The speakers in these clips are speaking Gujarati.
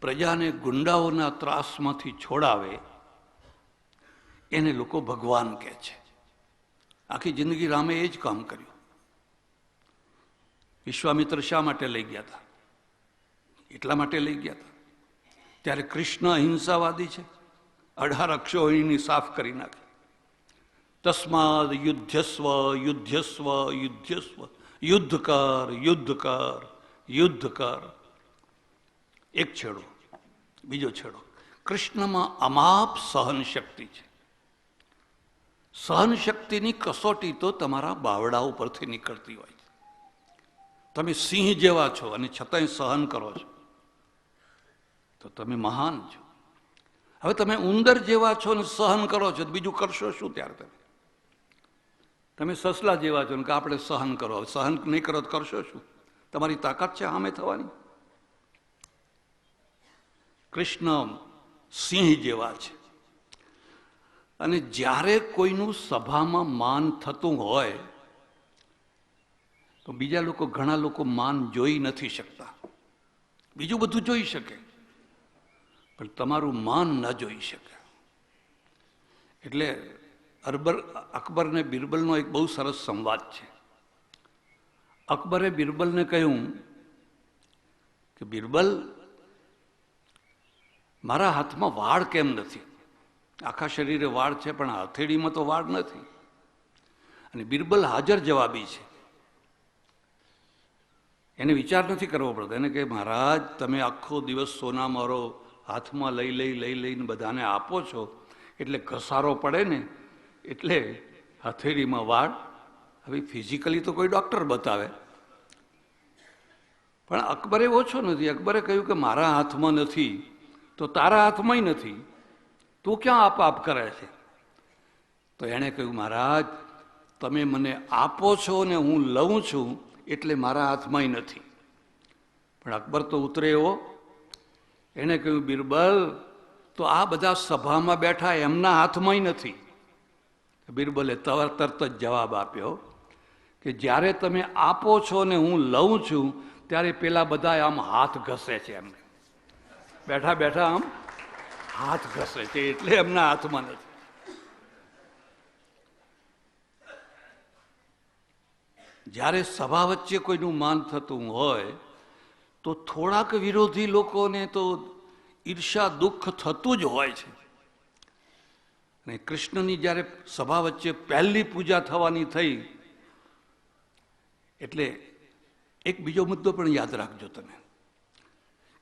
પ્રજાને ગુંડાઓના ત્રાસમાંથી છોડાવે, એને લોકો ભગવાન કહે છે. આખી જિંદગી રામે એ જ કામ કર્યું. વિશ્વામિત્ર શા માટે લઈ ગયા હતા એટલા માટે લઈ ગયા હતા ત્યારે કૃષ્ણ અહિંસાવાદી છે. અઢાર અક્ષોહિણી સાફ કરી નાખી. તસ્માદ યુદ્ધસ્વ યુદ્ધસ્વ યુદ્ધસ્વ. યુદ્ધ કર યુદ્ધ કર યુદ્ધ કર એક છેડો, બીજો છેડો. કૃષ્ણમાં અમાપ સહન શક્તિ છે. સહન શક્તિની કસોટી તો તમારા બાવડા ઉપરથી નીકળતી હોય છે. તમે સિંહ જેવા છો અને છતાંય સહન કરો છો. તો તમે મહાન છો. હવે તમે ઉંદર જેવા છો ને સહન કરો છો બીજું કરશો શું ત્યારે તમે? તમે સસલા જેવા છો ને કે આપણે સહન કરો. સહન નહીં કરો તો કરશો શું? તમારી તાકાત છે સામે થવાની? કૃષ્ણ સિંહ જેવા છે. અને જ્યારે કોઈનું સભામાં માન થતું હોય, તો બીજા લોકો ઘણા લોકો માન જોઈ નથી શકતા. બીજું બધું જોઈ શકે, પણ તમારું માન ન જોઈ શકે. એટલે અરબર અકબર ને બિરબલનો એક બહુ સરસ સંવાદ છે. અકબરે બિરબલને કહ્યું કે બિરબલ મારા હાથમાં વાળ કેમ નથી? આખા શરીરે વાળ છે, પણ હથેળીમાં તો વાળ નથી. અને બિરબલ હાજર જવાબી છે. એને વિચાર નથી કરવો પડતો. એને કે મહારાજ, તમે આખો દિવસ સોના મારો હાથમાં લઈ લઈ લઈ, લઈને બધાને આપો છો. એટલે ઘસારો પડે ને, એટલે હથેળીમાં વાળ. હવે ફિઝિકલી તો કોઈ ડૉક્ટર બતાવે. પણ અકબરે ઓછો નથી. અકબરે કહ્યું કે, મારા હાથમાં નથી. તો તારા હાથમાંય નથી. તું ક્યાં આપ આપ કરે છે? તો એણે કહ્યું, મહારાજ, તમે મને આપો છો ને હું લઉં છું એટલે મારા હાથમાંય નથી. પણ અકબર તો ઉતરે એવો. એણે કહ્યું, બિરબલ, તો આ બધા સભામાં બેઠા એમના હાથમાંય નથી. બિરબલે તર તરત જ જવાબ આપ્યો કે, જ્યારે તમે આપો છો ને હું લઉં છું, ત્યારે પેલા બધા આમ હાથ ઘસે છે એમને. બેઠા બેઠા આમ હાથ ઘસે છે, એટલે એમના હાથમાં નથી. જ્યારે સભા વચ્ચે કોઈનું માન થતું હોય, તો થોડાક વિરોધી લોકોને તો ઈર્ષા દુઃખ થતું જ હોય છે. અને કૃષ્ણની જ્યારે સભા વચ્ચે પહેલી પૂજા થવાની થઈ, એટલે એક બીજો મુદ્દો પણ યાદ રાખજો તમે.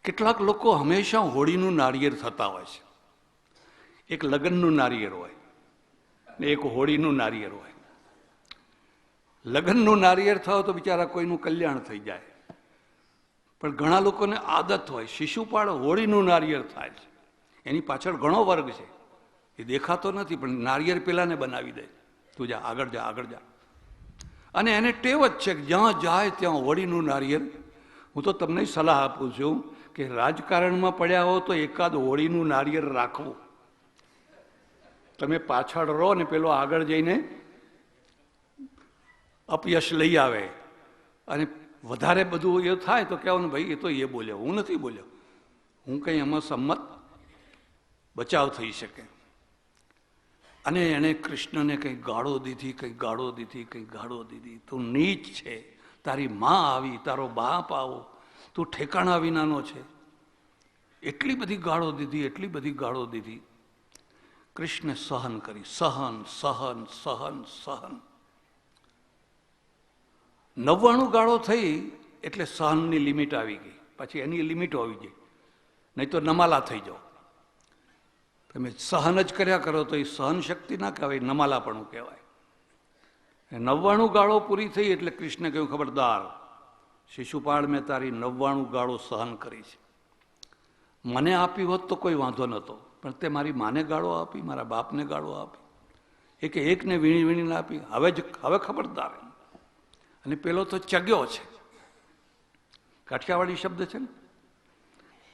કેટલાક લોકો હંમેશા હોળીનું નારિયેર થતા હોય છે. એક લગ્નનું નારિયેર હોય ને એક હોળીનું નારિયેર હોય. લગ્નનું નારિયેર થયો તો બિચારા કોઈનું કલ્યાણ થઈ જાય. પણ ઘણા લોકોને આદત હોય, શિશુપાળ હોળીનું નારિયેર થાય છે. એની પાછળ ઘણો વર્ગ છે. એ દેખાતો નથી, પણ નારિયેર પેલાને બનાવી દે. તું જા, આગળ જા આગળ જા. અને એને ટેવ જ છે કે જ્યાં જાય ત્યાં હોળીનું નાળિયેર હું તો તમને સલાહ આપું છું કે રાજકારણમાં પડ્યા હો તો એકાદ હોળીનું નારિયેળ રાખવું. તમે પાછળ રહો ને પેલો આગળ જઈને અપયશ લઈ આવે. અને વધારે બધું એ થાય તો કહેવાનું, ભાઈ, એ તો એ બોલ્યો, હું નથી બોલ્યો. હું કંઈ એમાં સંમત બચાવ થઈ શકે. અને એણે કૃષ્ણને કંઈ ગાળો દીધી, કંઈ ગાળો દીધી, કંઈ ગાળો દીધી. તું નીચ છે. તારી માં આવી, તારો બાપ આવો. તું ઠેકાણા વિનાનો છે. એટલી બધી ગાળો દીધી, એટલી બધી ગાળો દીધી. કૃષ્ણે સહન કરી, સહન સહન સહન સહન. નવ્વાણું ગાળો થઈ એટલે સહનની લિમિટ આવી ગઈ. પછી એની લિમિટ હોવી જોઈએ નહીં તો નમાલા થઈ જાઓ. તમે સહન જ કર્યા કરો તો એ સહન શક્તિ ના કહેવાય નમાલાપણું કહેવાય. નવ્વાણું ગાળો પૂરી થઈ એટલે કૃષ્ણ કહ્યું, ખબરદાર, શિશુપાળ મેં તારી નવ્વાણું ગાળો સહન કરી છે. મને આપી હોત તો કોઈ વાંધો નહોતો, પણ તે મારી માને ગાળો આપી, મારા બાપને ગાળો આપી. એક એકને વીણી વીણીને આપી. હવે જ, હવે ખબરદાર અને પેલો તો ચગ્યો છે. કાઠિયાવાડી શબ્દ છે ને?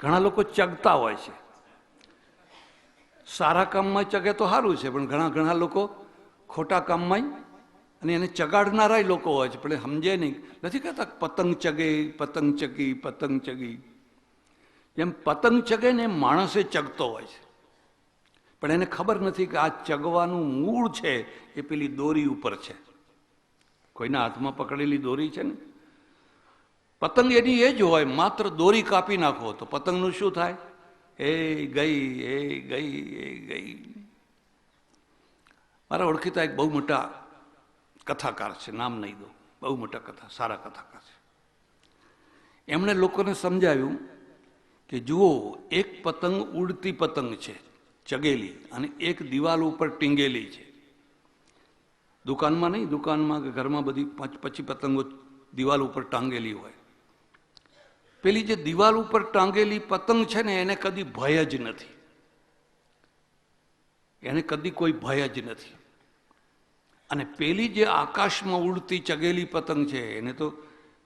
ઘણા લોકો ચગતા હોય છે. સારા કામમાં ચગે તો સારું છે, પણ ઘણા ઘણા લોકો ખોટા કામમાં અને એને ચગાડનારાય લોકો હોય છે, પણ સમજે નહીં. નથી કહેતા પતંગ ચગે, પતંગ ચગી પતંગ ચગી. જેમ પતંગ ચગે ને એમ માણસે ચગતો હોય છે. પણ એને ખબર નથી કે આ ચગવાનું મૂળ છે, એ પેલી દોરી ઉપર છે. કોઈના હાથમાં પકડેલી દોરી છે ને? પતંગ એની એ જ હોય, માત્ર દોરી કાપી નાખો તો પતંગનું શું થાય? એ ગઈ એ ગઈ એ ગઈ. મારા ઓળખીતા એક બહુ મોટા કથાકાર છે, નામ નહીં દો બહુ મોટા કથા, સારા કથાકાર છે. એમણે લોકોને સમજાવ્યું કે જુઓ, એક પતંગ ઉડતી પતંગ છે, ચગેલી અને એક દિવાલ ઉપર ટીંગેલી છે. દુકાનમાં નહીં, દુકાનમાં કે ઘરમાં બધી પછી પતંગો દિવાલ ઉપર ટાંગેલી હોય. પેલી જે દિવાલ ઉપર ટાંગેલી પતંગ છે ને, એને કદી ભય જ નથી. એને કદી કોઈ ભય જ નથી. અને પેલી જે આકાશમાં ઉડતી ચગેલી પતંગ છે, એને તો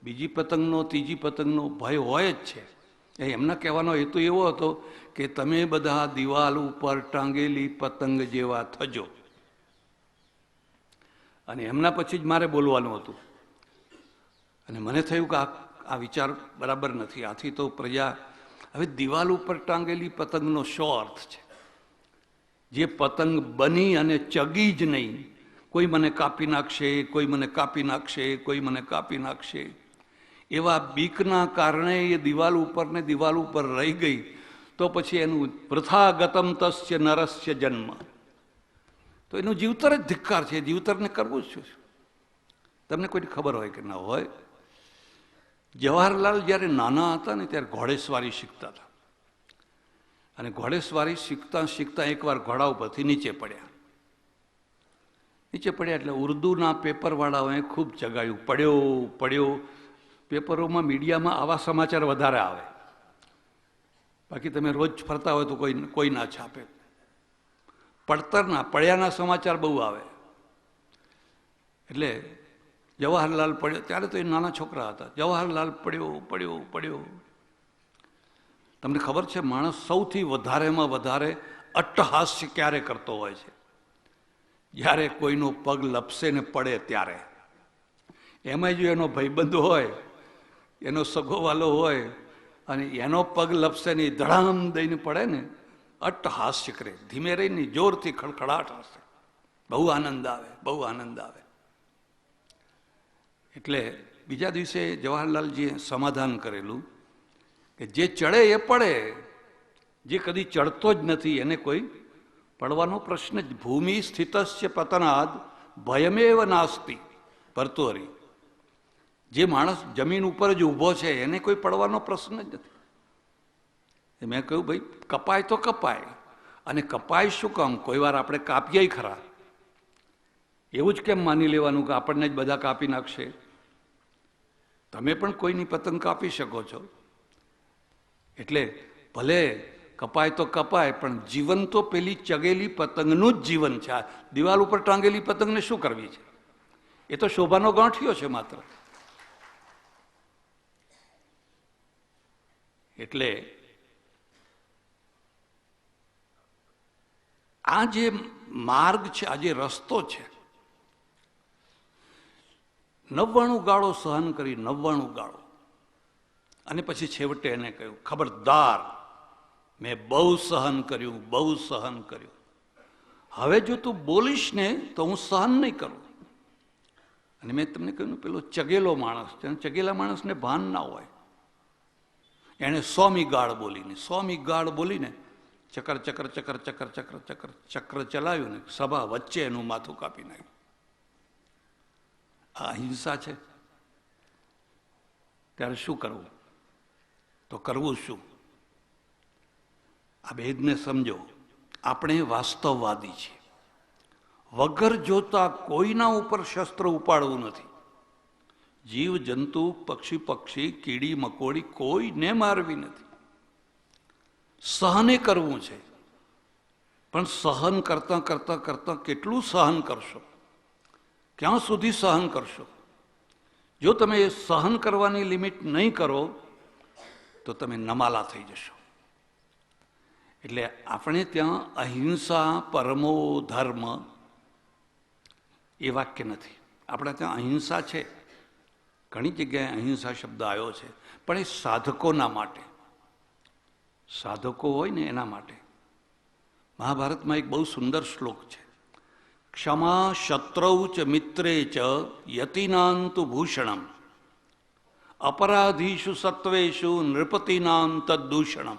બીજી પતંગનો, ત્રીજી પતંગનો ભય હોય જ છે. એ એમના કહેવાનો હેતુ એવો હતો કે તમે બધા દિવાલ ઉપર ટાંગેલી પતંગ જેવા થજો. અને એમના પછી જ મારે બોલવાનું હતું. અને મને થયું કે આ આ વિચાર બરાબર નથી. આથી તો પ્રજા, હવે દિવાલ ઉપર ટાંગેલી પતંગનો શો અર્થ છે? જે પતંગ બની અને ચગી જ નહીં કોઈ મને કાપી નાખશે, કોઈ મને કાપી નાખશે, કોઈ મને કાપી નાખશે. એવા બીકના કારણે એ દિવાલ ઉપર ને દિવાલ ઉપર રહી ગઈ, તો પછી એનું પ્રથાગતમ તસ્ય નરસ્ય જન્મ. તો એનું જીવતર જ ધિક્કાર છે, જીવતરને કરવું જ છું? તમને કોઈને ખબર હોય કે ના હોય, જવાહરલાલ જ્યારે નાના હતા ને ત્યારે ઘોડેસવારી શીખતા હતા. અને ઘોડેસવારી શીખતા શીખતા એકવાર ઘોડા ઉપરથી નીચે પડ્યા. નીચે પડ્યા એટલે ઉર્દુના પેપરવાળાઓએ ખૂબ જગાડ્યું. પડ્યો પડ્યો. પેપરોમાં મીડિયામાં આવા સમાચાર વધારે આવે. બાકી તમે રોજ ફરતા હોય તો કોઈ કોઈ ના છાપે. પડતરના, પડ્યાના સમાચાર બહુ આવે. એટલે જવાહરલાલ પડ્યો, ત્યારે તો એ નાના છોકરા હતા. જવાહરલાલ પડ્યો પડ્યો પડ્યો. તમને ખબર છે, માણસ સૌથી વધારેમાં વધારે અટ્ટહાસ્ય ક્યારે કરતો હોય છે? જ્યારે કોઈનો પગ લપસે ને પડે ત્યારે. એમાં જો એનો ભાઈબંધ હોય, એનો સગોવાલો હોય, અને એનો પગ લપસે ને ધડામ દઈને પડે ને અટ્ટહાસ્ય કરે. ધીમે રહીને જોરથી ખડખડાટ હશે બહુ આનંદ આવે, બહુ આનંદ આવે. એટલે બીજા દિવસે જવાહરલાલજીએ સમાધાન કરેલું કે જે ચડે એ પડે, જે કદી ચડતો જ નથી, એને કોઈ પડવાનો પ્રશ્ન જ ભૂમિ સ્થિતસ્ય પતનાદ, ભયમેવ નાસ્તિ. ભરતુહરી જે માણસ જમીન ઉપર જ ઊભો છે, એને કોઈ પડવાનો પ્રશ્ન જ નથી. મેં કહ્યું, ભાઈ, કપાય તો કપાય. અને કપાય શું કામ? કોઈ વાર આપણે કાપીએ ખરા. એવું જ કેમ માની લેવાનું કે આપણને જ બધા કાપી નાખશે? તમે પણ કોઈની પતંગ કાપી શકો છો. એટલે ભલે કપાય તો કપાય, પણ જીવન તો પેલી ચગેલી પતંગનું જ જીવન છે. આ દિવાલ ઉપર ટાંગેલી પતંગને શું કરવી છે? એ તો શોભાનો ગાંઠિયો છે માત્ર. એટલે આ જે માર્ગ છે, આ જે રસ્તો છે, નવ્વાણું ગાળો સહન કરી, નવ્વાણું ગાળો. અને પછી છેવટે એને કહ્યું, ખબરદાર મેં બહુ સહન કર્યું, બહુ સહન કર્યું. હવે જો તું બોલીશ ને, તો હું સહન નહીં કરું. અને મેં તમને કહ્યું પેલો ચગેલો માણસ ચગેલા માણસને ભાન ના હોય. એણે સોમી ગાળ બોલીને સોમી ગાળ બોલીને ચકર ચકર ચકર ચકર ચક્કર ચક્કર ચક્ર ચલાવ્યું ને, સભા વચ્ચે એનું માથું કાપી નાખ્યું. આ હિંસા છે. ત્યારે શું કરવું? તો કરવું શું? આ ભેદને સમજો. આપણે વાસ્તવવાદી છીએ. વગર જોતા કોઈના ઉપર શસ્ત્ર ઉપાડવું નથી. જીવ, જંતુ, પક્ષી પક્ષી, કીડી, મકોડી કોઈને મારવી નથી. સહને કરવું છે. પણ સહન કરતા કરતા કરતા કેટલું સહન કરશો? ક્યાં સુધી સહન કરશો? જો તમે સહન કરવાની લિમિટ નહીં કરો, તો તમે નમાલા થઈ જશો. એટલે આપણે ત્યાં અહિંસા પરમો ધર્મ એ વાક્ય નથી. આપણે ત્યાં અહિંસા છે. ઘણી જગ્યાએ અહિંસા શબ્દ આવ્યો છે. પણ એ સાધકોના માટે. સાધકો હોય ને એના માટે. મહાભારતમાં એક બહુ સુંદર શ્લોક છે. ક્ષમા શત્રૌ ચ મિત્રે ચ યતિનાંતુ ભૂષણમ. અપરાધીષુ સત્વેશુ નૃપતિનામ તદૂષણમ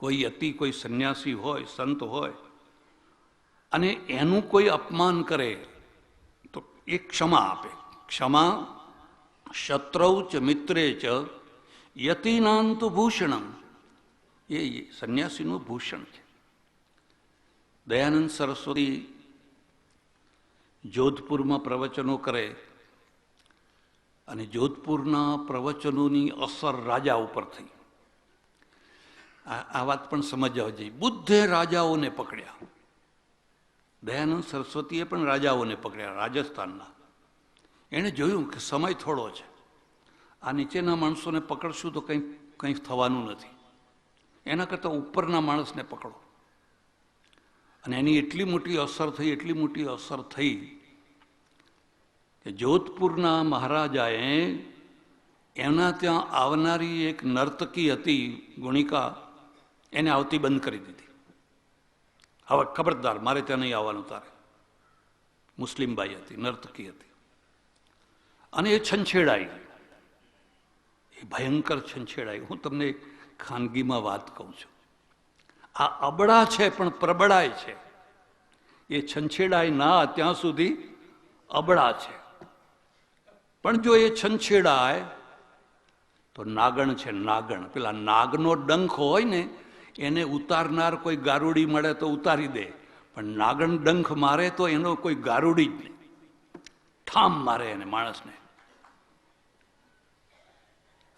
કોઈ યતિ કોઈ સંન્યાસી હોય, સંત હોય, અને એનું કોઈ અપમાન કરે, તો એ ક્ષમા આપે. ક્ષમા શત્રૌ ચ મિત્રે ચ યતિનાંત ભૂષણમ. એ સંન્યાસીનું ભૂષણ છે. દયાનંદ સરસ્વતી જોધપુરમાં પ્રવચનો કરે અને જોધપુરના પ્રવચનોની અસર રાજા ઉપર થઈ. આ વાત પણ સમજવા જોઈએ. બુદ્ધે રાજાઓને પકડ્યા. દયાનંદ સરસ્વતીએ પણ રાજાઓને પકડ્યા, રાજસ્થાનના. એણે જોયું કે સમય થોડો છે. આ નીચેના માણસોને પકડશું તો કંઈ કંઈ થવાનું નથી. એના કરતાં ઉપરના માણસને પકડો. અને એની એટલી મોટી અસર થઈ, એટલી મોટી અસર થઈ કે જોધપુરના મહારાજાએ એમના ત્યાં આવનારી એક નર્તકી હતી, ગુણિકા એને આવતી બંધ કરી દીધી. હવે ખબરદાર, મારે ત્યાં નહીં આવવાનું તારે. મુસ્લિમ બાઈ હતી, નર્તકી હતી. અને એ છંછેડાઈ એ ભયંકર છંછેડાઈ. હું તમને ખાનગીમાં વાત કહું છું. આ અબળા છે, પણ પ્રબળાય છે. એ છંછેડાય ના, ત્યાં સુધી અબળા છે. પણ જો એ છંછેડાય, તો નાગણ છે, નાગણ. પેલા નાગનો ડંખ હોય ને એને ઉતારનાર કોઈ ગારુડી મળે તો ઉતારી દે. પણ નાગણ ડંખ મારે તો એનો કોઈ ગારુડી જ નહીં. ઠામ મારે એને માણસને.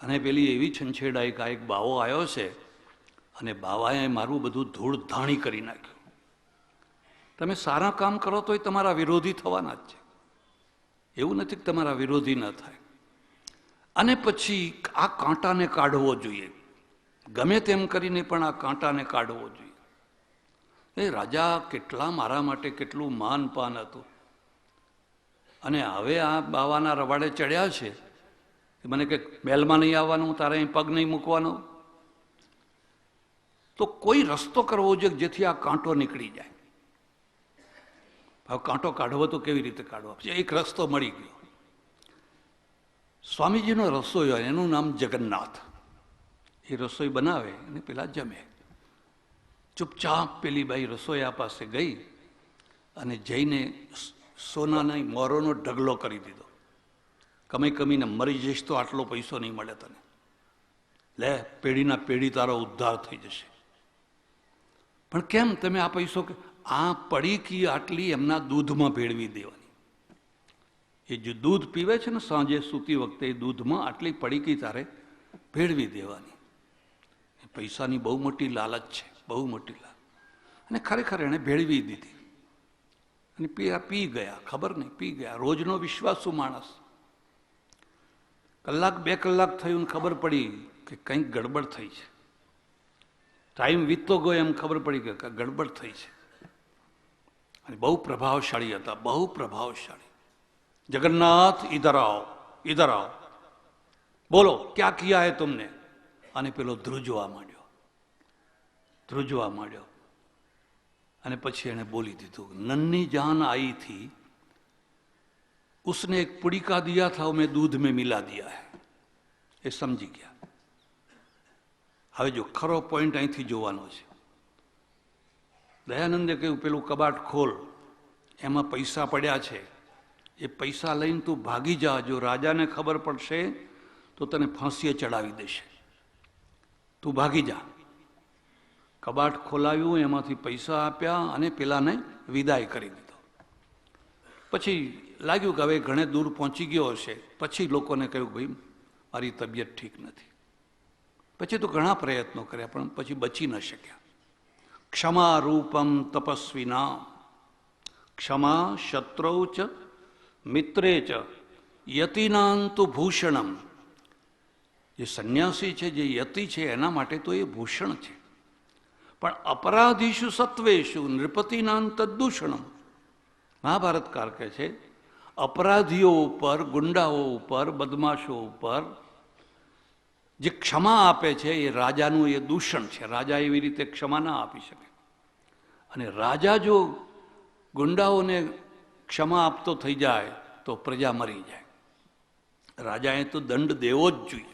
અને પેલી એવી છંછેડાઈ કે એક બાવો આવ્યો છે અને બાવાએ મારું બધું ધૂળ ધાણી કરી નાખ્યું. તમે સારા કામ કરો તોય તમારા વિરોધી થવાના જ છે. એવું નથી કે તમારા વિરોધી ન થાય. અને પછી આ કાંટાને કાઢવો જોઈએ. ગમે તેમ કરીને પણ આ કાંટાને કાઢવો જોઈએ. એ રાજા કેટલા મારા માટે કેટલું માન પાન હતું. અને હવે આ બાવાના રવાડે ચડ્યા છે. મને કે મહેલમાં નહીં આવવાનું, તારે અહીં પગ નહીં મૂકવાનો. તો કોઈ રસ્તો કરવો જોઈએ જેથી આ કાંટો નીકળી જાય. હવે કાંટો કાઢવો તો કેવી રીતે કાઢવો? એક રસ્તો મળી ગયો. સ્વામીજીનો હોય, એનું નામ જગન્નાથ. એ રસોઈ બનાવે અને પેલા જમે. ચૂપચાપ પેલી બાઈ રસોઈયા પાસે ગઈ અને જઈને સોનાના મોરોનો ઢગલો કરી દીધો. કમી કમીને મરી જઈશ તો આટલો પૈસો નહીં મળે તને. લે, પેઢીના પેઢી તારો ઉદ્ધાર થઈ જશે. પણ કેમ તમે આ પૈસો આ પડીકી આટલી એમના દૂધમાં ભેળવી દેવાની? એ જે દૂધ પીવે છે ને સાંજે સૂતી વખતે એ દૂધમાં આટલી પડીકી તારે ભેળવી દેવાની. પૈસાની બહુ મોટી લાલચ છે, બહુ મોટી લાલચ. અને ખરેખર એને ભેળવી દીધી. અને પી પી ગયા, ખબર નહીં, પી ગયા. રોજનો વિશ્વાસુ માણસ. કલાક બે કલાક થયું ખબર પડી કે કંઈક ગડબડ થઈ છે. ટાઈમ વીતતો ગયો એમ ખબર પડી કે ગડબડ થઈ છે. અને બહુ પ્રભાવશાળી હતા, બહુ પ્રભાવશાળી. જગન્નાથ ઇધર આવો ઇધર આવો. બોલો, ક્યાં કિયા હે તમને? અને પેલો ધ્રુજવા માંડ્યો ધ્રુજવા માંડ્યો અને પછી એણે બોલી દીધું નન્ની જાન आई थी उसने एक पुड़ी का दिया था वो मैं दूध में मिला दिया है એ સમજી ગયા હવે જો ખરો પોઈન્ટ અહીંથી જોવાનો છે દયાનંદે કહ્યું પેલું કબાટ ખોલ એમાં પૈસા પડ્યા છે એ પૈસા લઈને તું ભાગી જા જો રાજાને ખબર પડશે તો તને ફાંસીએ ચડાવી દેશે તું ભાગી જા. કબાટ ખોલાવ્યું, એમાંથી પૈસા આપ્યા અને પેલાને વિદાય કરી દીધો. પછી લાગ્યું કે હવે ઘણે દૂર પહોંચી ગયો હશે. પછી લોકોને કહ્યું, ભાઈ, મારી તબિયત ઠીક નથી. પછી તો ઘણા પ્રયત્નો કર્યા, પણ પછી બચી ન શક્યા. ક્ષમા રૂપમ તપસ્વીના ક્ષમા શત્રૌ ચ મિત્રે ચ યતિનાંતુ ભૂષણમ. જે સંન્યાસી છે, જે યતિ છે, એના માટે તો એ ભૂષણ છે. પણ અપરાધીશુ સત્વેશુ નૃપતિનાં તદૂષણમ મહાભારતકાર કહે છે, અપરાધીઓ ઉપર, ગુંડાઓ ઉપર, બદમાશો ઉપર જે ક્ષમા આપે છે, એ રાજાનું એ દૂષણ છે. રાજા એવી રીતે ક્ષમા ના આપી શકે. અને રાજા જો ગુંડાઓને ક્ષમા આપતો થઈ જાય, તો પ્રજા મરી જાય. રાજાએ તો દંડ દેવો જ જોઈએ.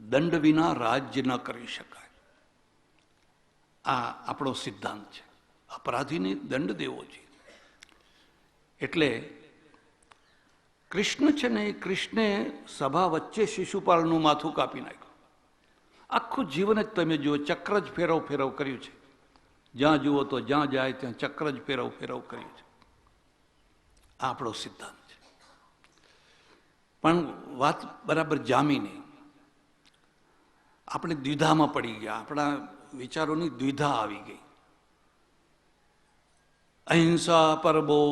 દંડ વિના રાજ્ય ન કરી શકાય. આ આપણો સિદ્ધાંત છે. અપરાધીને દંડ દેવો જોઈએ. એટલે કૃષ્ણ છે ને એ કૃષ્ણે સભા વચ્ચે શિશુપાલનું માથું કાપી નાખ્યું. આખું જીવન જ તમે જુઓ, ચક્ર જ ફેરવ ફેરવ કર્યું છે. જ્યાં જુઓ તો જ્યાં જાય ત્યાં ચક્ર જ ફેરવ ફેરવ કર્યું છે. આ આપણો સિદ્ધાંત છે. પણ વાત બરાબર જામી નહીં આપણે દ્વિધામાં પડી ગયા. આપણા વિચારોની દ્વિધા આવી ગઈ. અહિંસા પરબો